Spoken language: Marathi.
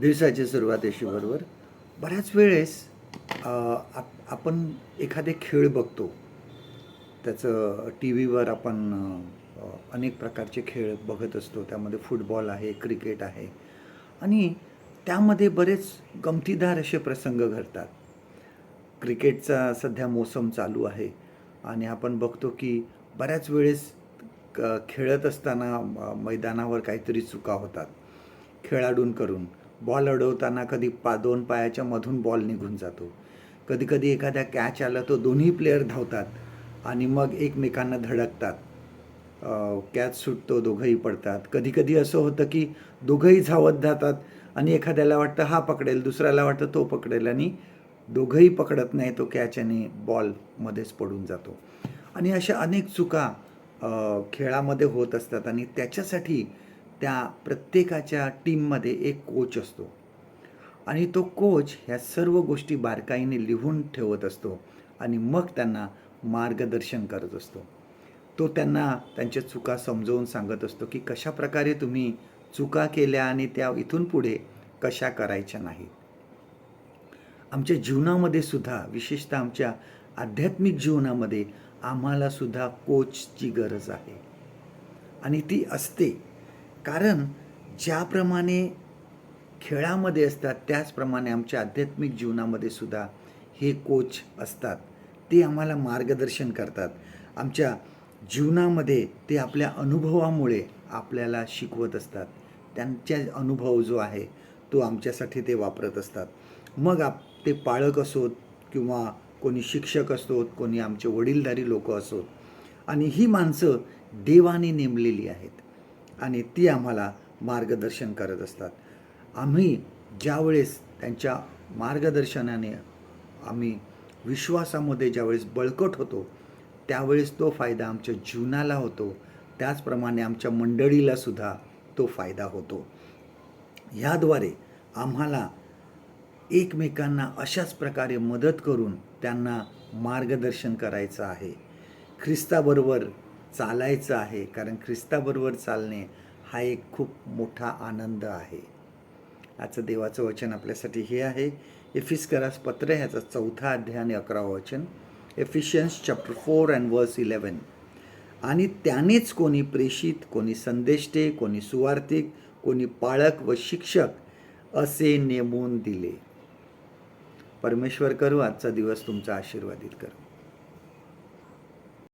दिवसाची सुरुवातीशी बरोबर बऱ्याच वेळेस आप आपण एखादे खेळ बघतो. त्याचं टी व्हीवर आपण अनेक प्रकारचे खेळ बघत असतो. त्यामध्ये फुटबॉल आहे क्रिकेट आहे. आणि त्यामध्ये बरेच गमतीदार असे प्रसंग घडतात. क्रिकेटचा सध्या मोसम चालू आहे. आणि आपण बघतो की बऱ्याच वेळेस क खेळत असताना मैदानावर काहीतरी चुका होतात. खेळाडूंकडून. बॉल अडवताना कधी पा दोन पायाच्या मधून बॉल निघून जातो. कधी कधी एखाद्या कॅच आला तो दोन्ही प्लेयर धावतात आणि मग एकमेकांना धडकतात. कॅच सुटतो दोघंही पडतात. कधी कधी असं होतं की दोघंही धावत जातात आणि एखाद्याला वाटतं हा पकडेल दुसऱ्याला वाटतं तो पकडेल आणि दोघंही पकडत नाही तो कॅच आणि बॉलमध्येच पडून जातो. आणि अशा अनेक चुका खेळामध्ये होत असतात आणि त्याच्यासाठी त्या प्रत्येकाच्या टीममध्ये एक कोच असतो. आणि तो कोच ह्या सर्व गोष्टी बारकाईने लिहून ठेवत असतो आणि मग त्यांना मार्गदर्शन करत असतो. तो त्यांना त्यांच्या चुका समजावून सांगत असतो की कशा प्रकारे तुम्ही चुका केल्या आणि त्या इथून पुढे कशा करायच्या नाहीत आमच्या जीवनामध्ये सुद्धा विशेषतः आमच्या आध्यात्मिक जीवनामध्ये आम्हाला सुद्धा कोचची गरज आहे. आणि ती असते. कारण ज्याप्रमाणे खेळामध्ये असतात त्याचप्रमाणे आमच्या आध्यात्मिक जीवनामध्ये सुद्धा हे कोच असतात. ते आम्हाला मार्गदर्शन करतात. आमच्या जीवनामध्ये ते आपल्या अनुभवामुळे आपल्याला शिकवत असतात. त्यांच्या अनुभव जो आहे तो आमच्यासाठी ते वापरत असतात. मग आप ते पाळक असोत किंवा कोणी शिक्षक असोत कोणी आमचे वडीलधारी लोक असोत. आणि ही माणसं देवाने नेमलेली आहेत. आणि ती आम्हाला मार्गदर्शन करत असतात. आम्ही ज्यावेळेस त्यांच्या मार्गदर्शनाने आम्ही विश्वासामध्ये ज्यावेळेस बळकट होतो त्यावेळेस तो फायदा आमच्या जीवनाला होतो. त्याचप्रमाणे आमच्या मंडळीला सुद्धा तो फायदा होतो. ह्याद्वारे आम्हाला एकमेकांना अशाच प्रकारे मदत करून त्यांना मार्गदर्शन करायचं आहे. ख्रिस्ताबरोबर चालायचं आहे कारण ख्रिस्ताबरोबर चालणे हा एक खूप मोठा आनंद आहे. आजचं देवाचं वचन आपल्यासाठी हे आहे. एफिस्करास पत्र ह्याचा चौथा अध्याय आणि अकरावं वचन. Ephesians chapter four and verse eleven आणि त्यानेच कोणी प्रेषित कोणी संदेष्टे कोणी सुवार्थिक कोणी पाळक व शिक्षक असे नेमून दिले. परमेश्वर करू आजचा दिवस तुमचा आशीर्वादित करू.